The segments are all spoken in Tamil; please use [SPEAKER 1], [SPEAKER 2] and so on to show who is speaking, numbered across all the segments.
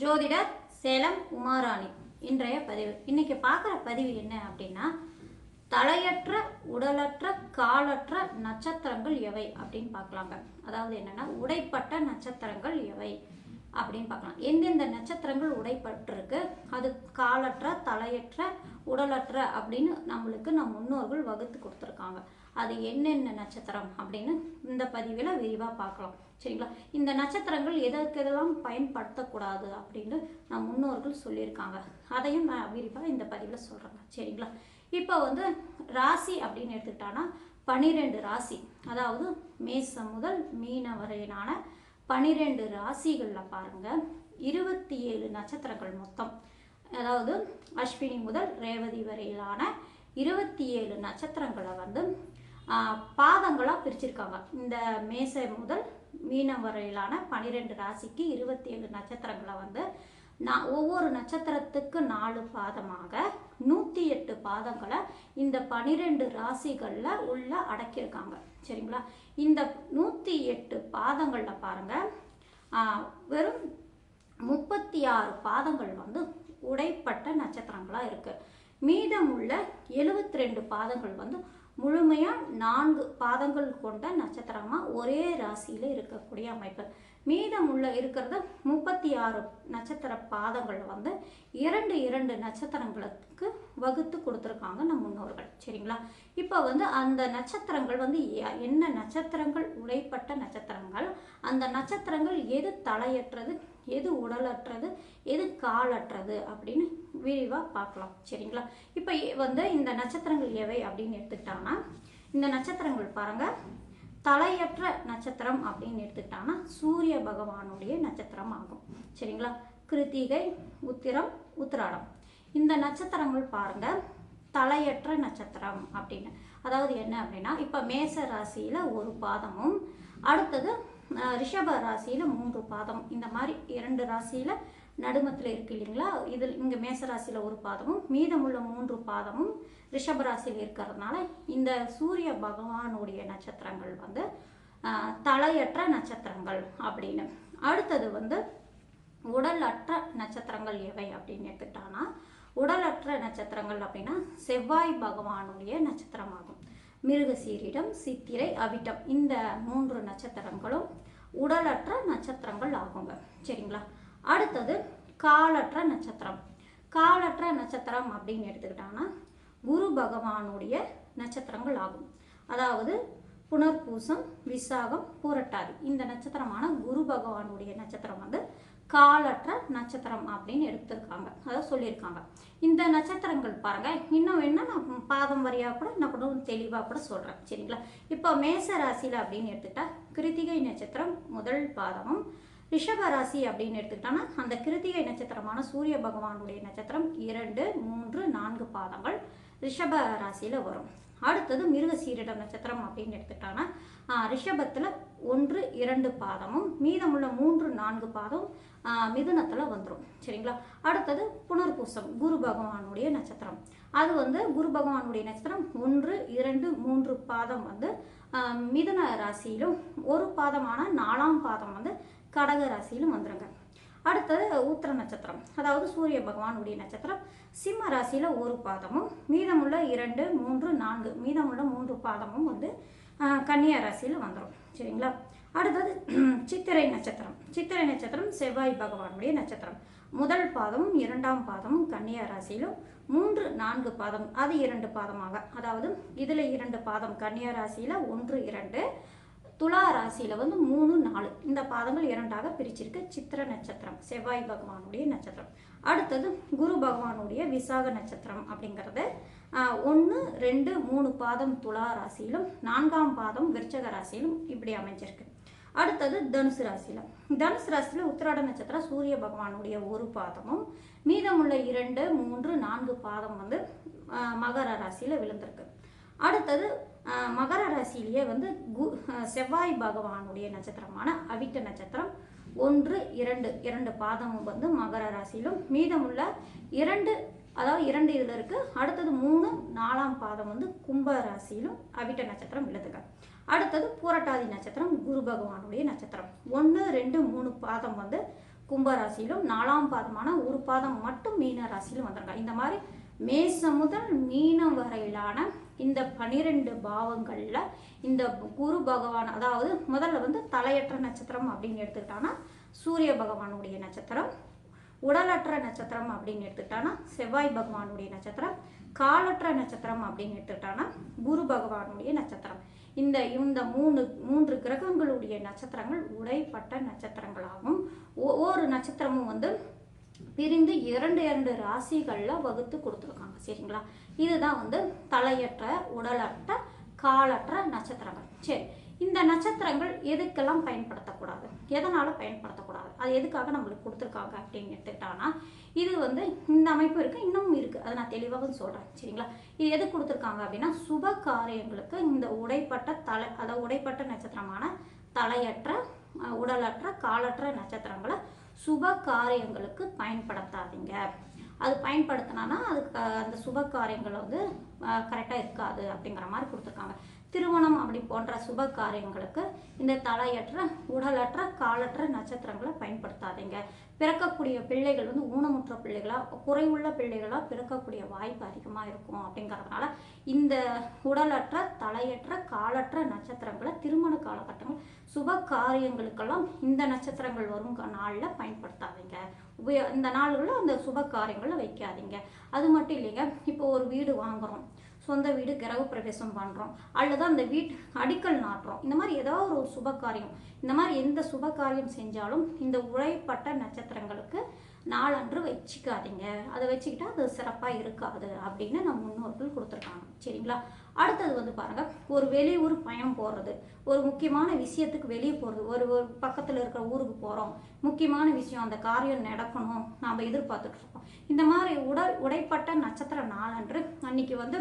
[SPEAKER 1] ஜோதிடர் சேலம் உமாராணி இன்றைய பதிவு. இன்னைக்கு பார்க்குற பதிவு என்ன அப்படின்னா தலையற்ற உடலற்ற காலற்ற நட்சத்திரங்கள் எவை அப்படின்னு பார்க்கலாங்க. அதாவது என்னன்னா உடைப்பட்ட நட்சத்திரங்கள் எவை அப்படின்னு பார்க்கலாம். எந்தெந்த நட்சத்திரங்கள் உடைப்பட்டிருக்கு அது காலற்ற தலையற்ற உடலற்ற அப்படின்னு நம்மளுக்கு நம் முன்னோர்கள் வகுத்து கொடுத்துருக்காங்க. அது என்னென்ன நட்சத்திரம் அப்படின்னு இந்த பதிவில் விரிவாக பார்க்கலாம். சரிங்களா? இந்த நட்சத்திரங்கள் எதற்கெதெல்லாம் பயன்படுத்தக்கூடாது அப்படின்னு நம் முன்னோர்கள் சொல்லியிருக்காங்க. அதையும் நான் விரிவாக இந்த பதிவில் சொல்கிறேங்க சரிங்களா? இப்போ வந்து ராசி அப்படின்னு எடுத்துக்கிட்டோன்னா பனிரெண்டு ராசி அதாவது மேசம் முதல் மீன வரையிலான பனிரெண்டு ராசிகளில் பாருங்கள் இருபத்தி ஏழு நட்சத்திரங்கள் மொத்தம். அதாவது அஸ்வினி முதல் ரேவதி வரையிலான இருபத்தி ஏழு நட்சத்திரங்களை வந்து பாதங்களாக பிரிச்சிருக்காங்க. இந்த மேசை முதல் மீனம் வரையிலான பனிரெண்டு ராசிக்கு இருபத்தி ஏழு நட்சத்திரங்களை வந்து நான் ஒவ்வொரு நட்சத்திரத்துக்கு நாலு பாதமாக நூற்றி எட்டு பாதங்களை இந்த பனிரெண்டு ராசிகளில் உள்ள அடக்கியிருக்காங்க. சரிங்களா? இந்த நூற்றி எட்டு பாதங்களில் பாருங்கள் வெறும் முப்பத்தி ஆறு பாதங்கள் வந்து உடைப்பட்ட நட்சத்திரங்களாக இருக்குது மீதமுள்ள எழுபத்தி ரெண்டு பாதங்கள் வந்து முழுமையாக நான்கு பாதங்கள் கொண்ட நட்சத்திரமாக ஒரே ராசியில் இருக்கக்கூடிய அமைப்பு. மீதம் உள்ள இருக்கிறது முப்பத்தி ஆறு நட்சத்திர பாதங்கள் வந்து இரண்டு இரண்டு நட்சத்திரங்களுக்கு வகுத்து கொடுத்துருக்காங்க நம் முன்னோர்கள். சரிங்களா? இப்போ வந்து அந்த நட்சத்திரங்கள் வந்து எ- என்ன நட்சத்திரங்கள்? உடைப்பட்ட நட்சத்திரங்கள். அந்த நட்சத்திரங்கள் எது தலையற்றது எது உடலற்றது எது காலற்றது அப்படின்னு விரிவாக பார்க்கலாம். சரிங்களா? இப்போ வந்து இந்த நட்சத்திரங்கள் எவை அப்படின்னு எடுத்துக்கிட்டாங்கன்னா இந்த நட்சத்திரங்கள் பாருங்கள் தலையற்ற நட்சத்திரம் அப்படின்னு எடுத்துக்கிட்டாங்கன்னா சூரிய பகவானுடைய நட்சத்திரம் ஆகும். சரிங்களா? கிருத்திகை உத்திரம் உத்திராடம். இந்த நட்சத்திரங்கள் பாருங்க. தலையற்ற நட்சத்திரம் அப்படின்னு. அதாவது என்ன அப்படின்னா இப்போ மேச ராசியில் ஒரு பாதமும் அடுத்தது ரிஷப ராசியில் மூன்று பாதம் இந்த மாதிரி இரண்டு ராசியில் நடுமத்தில் இருக்கு இல்லைங்களா? இதில் இங்கே மேச ராசியில் ஒரு பாதமும் மீதமுள்ள மூன்று பாதமும் ரிஷபராசியில் இருக்கிறதுனால இந்த சூரிய பகவானுடைய நட்சத்திரங்கள் வந்து தலையற்ற நட்சத்திரங்கள் அப்படின்னு. அடுத்தது வந்து உடலற்ற நட்சத்திரங்கள் எவை அப்படின்னு எடுத்துக்கிட்டான்னா உடலற்ற நட்சத்திரங்கள் அப்படின்னா செவ்வாய் பகவானுடைய நட்சத்திரமாகும். மிருகசீரிடம் சித்திரை அவிட்டம் இந்த மூன்று நட்சத்திரங்களும் உடலற்ற நட்சத்திரங்கள் ஆகுங்க. சரிங்களா? அடுத்தது காலற்ற நட்சத்திரம். காலற்ற நட்சத்திரம் அப்படின்னு எடுத்துக்கிட்டாங்கன்னா குரு பகவானுடைய நட்சத்திரங்கள் ஆகும். அதாவது புனர்பூசம் விசாகம் பூரட்டாதி. இந்த நட்சத்திரமான குரு பகவானுடைய நட்சத்திரம் வந்து காலற்ற நட்சத்திரம் அப்படின்னு எடுத்திருக்காங்க. அதை சொல்லியிருக்காங்க. இந்த நட்சத்திரங்கள் பாருங்க. இன்னும் என்ன நான் பாதம் வரியாக கூட நான் கூட தெளிவாக கூட சொல்கிறேன் சரிங்களா? இப்போ மேச ராசியில் அப்படின்னு எடுத்துக்கிட்டா கிருத்திகை நட்சத்திரம் முதல் பாதமும் ரிஷப ராசி அப்படின்னு எடுத்துக்கிட்டோன்னா அந்த கிருத்திகை நட்சத்திரமான சூரிய பகவானுடைய நட்சத்திரம் இரண்டு மூன்று நான்கு பாதங்கள். ரிஷப ராசியில் வரும். அடுத்தது மிருகசீரிடம் நட்சத்திரம் அப்படின்னு எடுத்துக்கிட்டோன்னா ரிஷபத்தில் ஒன்று இரண்டு பாதமும் மீதமுள்ள மூன்று நான்கு பாதம் மிதுனத்தில் வந்துடும் சரிங்களா? அடுத்தது புனர்பூசம் குரு பகவானுடைய நட்சத்திரம். அது வந்து குரு பகவானுடைய நட்சத்திரம் ஒன்று இரண்டு மூன்று பாதம் வந்து மிதுன ராசியிலும் ஒரு பாதமான நாலாம் பாதம் வந்து கடக ராசியிலும் வந்துருங்க. அடுத்தது உத்திர நட்சத்திரம். அதாவது சூரிய பகவானுடைய நட்சத்திரம். சிம்ம ராசியில் ஒரு பாதமும் மீதமுள்ள இரண்டு மூன்று நான்கு மீதமுள்ள மூன்று பாதமும் வந்து கன்னியா ராசியில் வந்துடும் சரிங்களா? அடுத்தது சித்திரை நட்சத்திரம். சித்திரை நட்சத்திரம் செவ்வாய் பகவானுடைய நட்சத்திரம். முதல் பாதமும் இரண்டாம் பாதமும் கன்னியா ராசியிலும் மூன்று நான்கு பாதம். அது இரண்டு பாதமாக. அதாவது இதில் இரண்டு பாதம் கன்னியா ராசியில் ஒன்று இரண்டு துலா ராசியில் வந்து மூணு நாலு. இந்த பாதங்கள் இரண்டாக பிரிச்சிருக்கு. சித்திர நட்சத்திரம் செவ்வாய் பகவானுடைய நட்சத்திரம். அடுத்தது குரு பகவானுடைய விசாக நட்சத்திரம் அப்படிங்கிறது. ஒன்று ரெண்டு மூணு பாதம் துலா ராசியிலும் நான்காம் பாதம் விருச்சக ராசியிலும் இப்படி அமைஞ்சிருக்கு. அடுத்தது தனுசு ராசியில். தனுசு ராசியில் உத்திராட நட்சத்திரம் சூரிய பகவானுடைய ஒரு பாதமும் மீதமுள்ள இரண்டு மூன்று நான்கு பாதம் வந்து மகர ராசியில் விழுந்திருக்கு. அடுத்தது மகர ராசியிலேயே வந்து கு செவ்வாய் பகவானுடைய நட்சத்திரமான அவிட்ட நட்சத்திரம் ஒன்று இரண்டு இரண்டு பாதமும் வந்து மகர ராசியிலும். மீதமுள்ள இரண்டு அதாவது இரண்டு இதில் இருக்குது அடுத்தது மூணு நாலாம் பாதம் வந்து கும்ப ராசியிலும் அவிட்ட நட்சத்திரம் விழுதுங்க அடுத்தது பூரட்டாதி நட்சத்திரம் குரு பகவானுடைய நட்சத்திரம். ஒன்று ரெண்டு மூணு பாதம் வந்து கும்ப ராசியிலும் நாலாம் பாதமான ஒரு பாதம் மட்டும் மீன ராசியிலும் வந்திருக்காங்க இந்த மாதிரி மேசம் முதல் மீனம் வரையிலான இந்த பனிரெண்டு பாவங்களில் இந்த குரு பகவான் அதாவது முதல்ல வந்து தலையற்ற நட்சத்திரம் அப்படின்னு எடுத்துக்கிட்டான்னா சூரிய பகவானுடைய நட்சத்திரம் உடலற்ற நட்சத்திரம் அப்படின்னு எடுத்துக்கிட்டான்னா செவ்வாய் பகவானுடைய நட்சத்திரம் காலற்ற நட்சத்திரம் அப்படின்னு எடுத்துக்கிட்டான்னா குரு பகவானுடைய நட்சத்திரம். இந்த இந்த மூணு மூன்று கிரகங்களுடைய நட்சத்திரங்கள் உடைப்பட்ட நட்சத்திரங்களாகும். ஒவ்வொரு நட்சத்திரமும் வந்து பிரிந்து இரண்டு இரண்டு ராசிகளில் வகுத்து கொடுத்துருக்காங்க. சரிங்களா? இதுதான் வந்து தலையற்ற உடலற்ற காலற்ற நட்சத்திரங்கள். சரி இந்த நட்சத்திரங்கள் எதுக்கெல்லாம் பயன்படுத்தக்கூடாது? எதனால் பயன்படுத்தக்கூடாது? அது எதுக்காக நம்மளுக்கு கொடுத்துருக்காங்க அப்படின்னு எடுத்துக்கிட்டாங்கன்னா இது வந்து இந்த அமைப்பு இருக்குது இன்னமும் இருக்குது அதை நான் தெளிவாக சொல்கிறேன் சரிங்களா? இது எது கொடுத்துருக்காங்க அப்படின்னா சுப காரியங்களுக்கு இந்த உடைப்பட்ட தலை அதாவது உடைப்பட்ட நட்சத்திரமான தலையற்ற உடலற்ற காலற்ற நட்சத்திரங்களை சுப காரியங்களுக்கு பயன்படுத்தாதீங்க. அது பயன்படுத்தினா அதுக்கு அந்த சுப காரியங்கள் வந்து கரெக்டாக இருக்காது அப்படிங்கிற மாதிரி கொடுத்துருக்காங்க. திருமணம் அப்படி போன்ற சுப காரியங்களுக்கு இந்த தலையற்ற உடலற்ற காலற்ற நட்சத்திரங்களை பயன்படுத்தாதீங்க. பிறக்கக்கூடிய பிள்ளைகள் வந்து ஊனமுற்ற பிள்ளைகளாக குறைவுள்ள பிள்ளைகளாக பிறக்கக்கூடிய வாய்ப்பு அதிகமாக இருக்கும் அப்படிங்கிறதுனால இந்த உடலற்ற தலையற்ற காலற்ற நட்சத்திரங்களை திருமண காலகட்டங்கள் சுப காரியங்களுக்கெல்லாம் இந்த நட்சத்திரங்கள் வரும் நாளில் பயன்படுத்தாதீங்க. உபயோ இந்த நாள்களில் அந்த சுப காரியங்களை வைக்காதீங்க. அது மட்டும் இல்லைங்க இப்போ ஒரு வீடு வாங்குறோம். சொந்த வீடு கிரக பிரவேசம் பண்ணுறோம் அல்லது அந்த வீட்டு அடிக்கல் நாட்டுறோம். இந்த மாதிரி ஏதாவது ஒரு சுப காரியம். இந்த மாதிரி எந்த சுப காரியம் செஞ்சாலும் இந்த உழைப்பட்ட நட்சத்திரங்களுக்கு நாளன்று வச்சுக்காதீங்க. அதை வச்சுக்கிட்டா அது சிறப்பாக இருக்காது அப்படின்னு நம்ம முன்னோர்கள் கொடுத்துருக்காங்க. சரிங்களா? அடுத்தது வந்து பாருங்கள் ஒரு வெளியூர் பயணம் போடுறது ஒரு முக்கியமான விஷயத்துக்கு வெளியே போகிறது ஒரு ஒரு பக்கத்தில் இருக்கிற ஊருக்கு போகிறோம் முக்கியமான விஷயம் அந்த காரியம் நடக்கணும். நாம் எதிர்பார்த்துட்ருக்கோம் இந்த மாதிரி உடல் உடைப்பட்ட நட்சத்திர நாளன்று அன்னைக்கு வந்து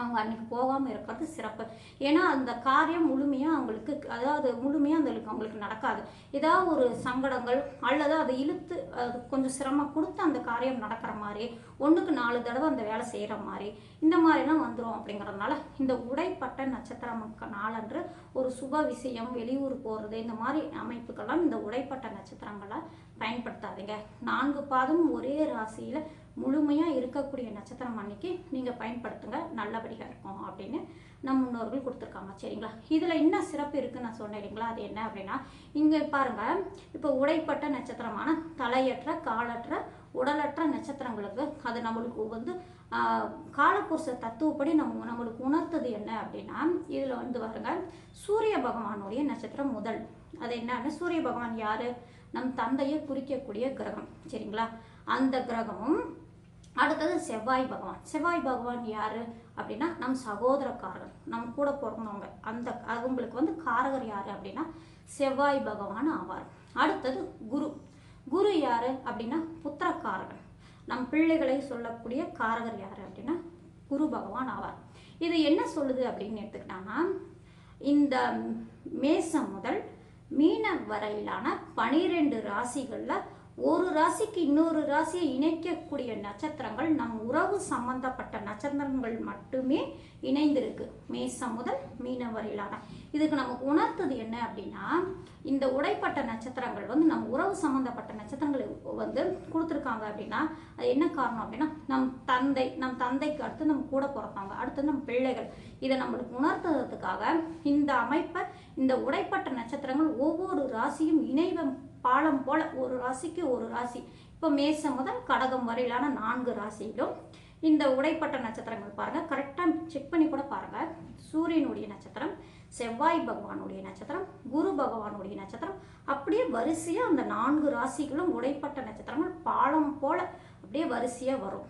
[SPEAKER 1] அவங்க அன்றைக்கி போகாமல் இருக்கிறது சிறப்பு. ஏன்னா அந்த காரியம் முழுமையாக அவங்களுக்கு அதாவது முழுமையாக அந்த அவங்களுக்கு நடக்காது. ஏதாவது ஒரு சங்கடங்கள் அல்லது அதை இழுத்து அது கொஞ்சம் சிரமம் கொடுத்து அந்த காரியம் நடக்கிற மாதிரி ஒன்றுக்கு நாலு தடவை அந்த வேலை செய்கிற மாதிரி இந்த மாதிரிலாம் வந்துடும் அப்படிங்கிறதுனால இந்த உடைப்பட்ட நட்சத்திரம் நாளன்று ஒரு சுப விஷயம் வெளியூர் போகிறது இந்த மாதிரி அமைப்புக்கெல்லாம் இந்த உடைப்பட்ட நட்சத்திரங்களை பயன்படுத்தாதீங்க. நான்கு பாதமும் ஒரே ராசியில் முழுமையாக இருக்கக்கூடிய நட்சத்திரம் அன்னைக்கு நீங்கள் பயன்படுத்துங்க. நல்லபடியாக இருக்கும் அப்படின்னு நம் முன்னோர்கள் கொடுத்துருக்காங்க. சரிங்களா? இதில் என்ன சிறப்பு இருக்குன்னு நான் சொன்னேன் இல்லைங்களா? அது என்ன அப்படின்னா இங்கே பாருங்கள் இப்போ உடைப்பட்ட நட்சத்திரமான தலையற்ற காலற்ற உடலற்ற நட்சத்திரங்களுக்கு அது நம்மளுக்கு வந்து ஆஹ், காலப்புருஷ தத்துவப்படி நம்ம நம்மளுக்கு உணர்த்தது என்ன அப்படின்னா இதில் வந்து பாருங்க சூரிய பகவானுடைய நட்சத்திரம் முதல். அது என்னன்னு சூரிய பகவான் யார்? நம் தந்தையை குறிக்கக்கூடிய கிரகம். சரிங்களா? அந்த கிரகமும் அடுத்தது செவ்வாய் பகவான். செவ்வாய் பகவான் யார்? அப்படின்னா நம் சகோதரக்காரர்கள் நம் கூட பிறந்தவங்க. அந்த அவங்களுக்கு வந்து காரகர் யார் அப்படின்னா செவ்வாய் பகவான் ஆவார். அடுத்தது குரு. குரு யார் அப்படின்னா புத்திரக்காரகன். நம் பிள்ளைகளை சொல்லக்கூடிய காரகர் யார் அப்படின்னா குரு பகவான் ஆவார். இது என்ன சொல்லுது அப்படின்னு எடுத்துக்கிட்டாங்கன்னா இந்த மேசம் முதல் மீன வரையிலான பனிரெண்டு ராசிகளில் ஒரு ராசிக்கு இன்னொரு ராசியை இணைக்கக்கூடிய நட்சத்திரங்கள் நம் உறவு சம்பந்தப்பட்ட நட்சத்திரங்கள் மட்டுமே இணைந்திருக்கு. மேசம் முதல் மீனம் வரையிலான. இதுக்கு நமக்கு உணர்த்தது என்ன அப்படின்னா இந்த உடைப்பட்ட நட்சத்திரங்கள் வந்து நம் உறவு சம்பந்தப்பட்ட நட்சத்திரங்கள் வந்து கொடுத்துருக்காங்க அப்படின்னா அது என்ன காரணம் அப்படின்னா நம் தந்தை நம் தந்தைக்கு அடுத்து நம்ம கூட பிறப்பாங்க அடுத்து நம் பிள்ளைகள். இதை நம்மளுக்கு உணர்த்துறதுக்காக இந்த அமைப்பை இந்த உடைப்பட்ட நட்சத்திரங்கள் ஒவ்வொரு ராசியும் இணைவம் பாலம் போல ஒரு ராசிக்கு ஒரு ராசி. இப்போ மேசம் முதல் கடகம் வரையிலான நான்கு ராசியிலும் இந்த உடைப்பட்ட நட்சத்திரங்கள் பாருங்க. கரெக்டாக செக் பண்ணி கூட பாருங்கள் சூரியனுடைய நட்சத்திரம் செவ்வாய் பகவானுடைய நட்சத்திரம் குரு பகவானுடைய நட்சத்திரம். அப்படியே வரிசையாக அந்த நான்கு ராசிகளும் உடைப்பட்ட நட்சத்திரங்கள் பாலம் போல அப்படியே வரிசையாக வரும்.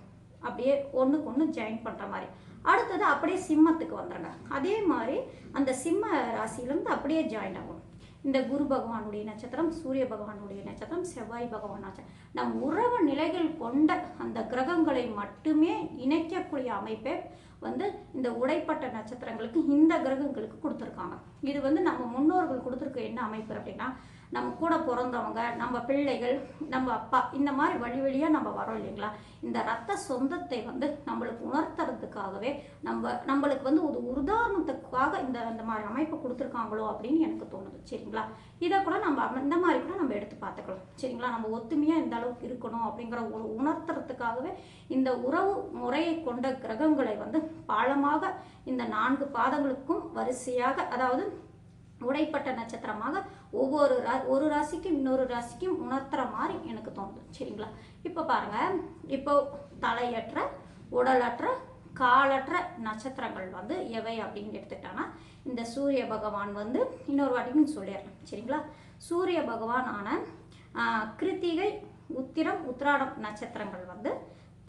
[SPEAKER 1] அப்படியே ஒன்றுக்கு ஒன்று ஜாயின் பண்ணுற மாதிரி. அடுத்தது அப்படியே சிம்மத்துக்கு வந்துடுங்க அதே மாதிரி அந்த சிம்ம ராசியிலேருந்து அப்படியே ஜாயின் ஆகும். இந்த குரு பகவானுடைய நட்சத்திரம் சூரிய பகவானுடைய நட்சத்திரம் செவ்வாய் பகவான் நட்சத்திரம். நம் உறவு நிலைகள் கொண்ட அந்த கிரகங்களை மட்டுமே இணைக்கக்கூடிய அமைப்பை வந்து இந்த உடைப்பட்ட நட்சத்திரங்களுக்கு இந்த கிரகங்களுக்கு கொடுத்துருக்காங்க. இது வந்து நம்ம முன்னோர்கள் கொடுத்துருக்க என்ன அமைப்பு அப்படின்னா நம்ம கூட பிறந்தவங்க நம்ம பிள்ளைகள் நம்ம அப்பா இந்த மாதிரி வழி வழியாக நம்ம வரோம் இல்லைங்களா? இந்த ரத்த சொந்தத்தை வந்து நம்மளுக்கு உணர்த்துறதுக்காகவே நம்ம நம்மளுக்கு வந்து ஒரு உதாரணத்துக்காக இந்த இந்த மாதிரி அமைப்பு கொடுத்துருக்காங்களோ அப்படின்னு எனக்கு தோணுது. சரிங்களா? இதை கூட நம்ம இந்த மாதிரி கூட நம்ம எடுத்து பார்த்துக்கலாம். சரிங்களா? நம்ம ஒத்துமையாக இந்த அளவுக்கு இருக்கணும் அப்படிங்கிற ஒரு உணர்த்துறதுக்காகவே இந்த உறவு முறையை கொண்ட கிரகங்களை வந்து பாலமாக இந்த நான்கு பாதங்களுக்கும் வரிசையாக அதாவது உடைப்பட்ட நட்சத்திரமாக ஒவ்வொரு ரா ஒரு ராசிக்கும் இன்னொரு ராசிக்கும் உணர்த்துற மாதிரி எனக்கு தோணுது. சரிங்களா? இப்போ பாருங்க. இப்போ தலையற்ற உடலற்ற காலற்ற நட்சத்திரங்கள் வந்து எவை அப்படின்னு எடுத்துக்கிட்டாங்கன்னா இந்த சூரிய பகவான் வந்து இன்னொரு வாட்டியும் சொல்லிடுறேன். சரிங்களா? சூரிய பகவான் ஆன கிருத்திகை உத்திரம் உத்திராடம் நட்சத்திரங்கள் வந்து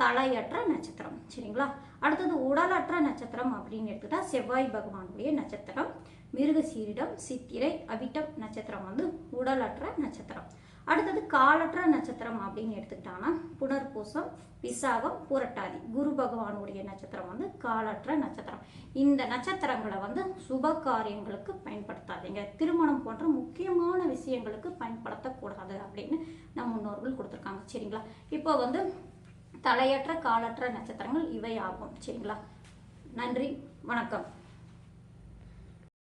[SPEAKER 1] தலையற்ற நட்சத்திரம். சரிங்களா? அடுத்தது உடலற்ற நட்சத்திரம் அப்படின்னு எடுத்துக்கிட்டால் செவ்வாய் பகவானுடைய நட்சத்திரம் மிருகசீரிடம் சித்திரை அவிட்டம் நட்சத்திரம் வந்து உடலற்ற நட்சத்திரம். அடுத்தது காலற்ற நட்சத்திரம் அப்படின்னு எடுத்துக்கிட்டாங்கன்னா புனர்பூசம் விசாகம் புரட்டாதி. குரு பகவானுடைய நட்சத்திரம் வந்து காலற்ற நட்சத்திரம். இந்த நட்சத்திரங்களை வந்து சுப காரியங்களுக்கு பயன்படுத்தாதீங்க. திருமணம் போன்ற முக்கியமான விஷயங்களுக்கு பயன்படுத்தக்கூடாது அப்படின்னு நம் முன்னோர்கள் கொடுத்துருக்காங்க. சரிங்களா? இப்போ வந்து தலையற்ற காலற்ற நட்சத்திரங்கள் இவை ஆகும் சரிங்களா? நன்றி வணக்கம்.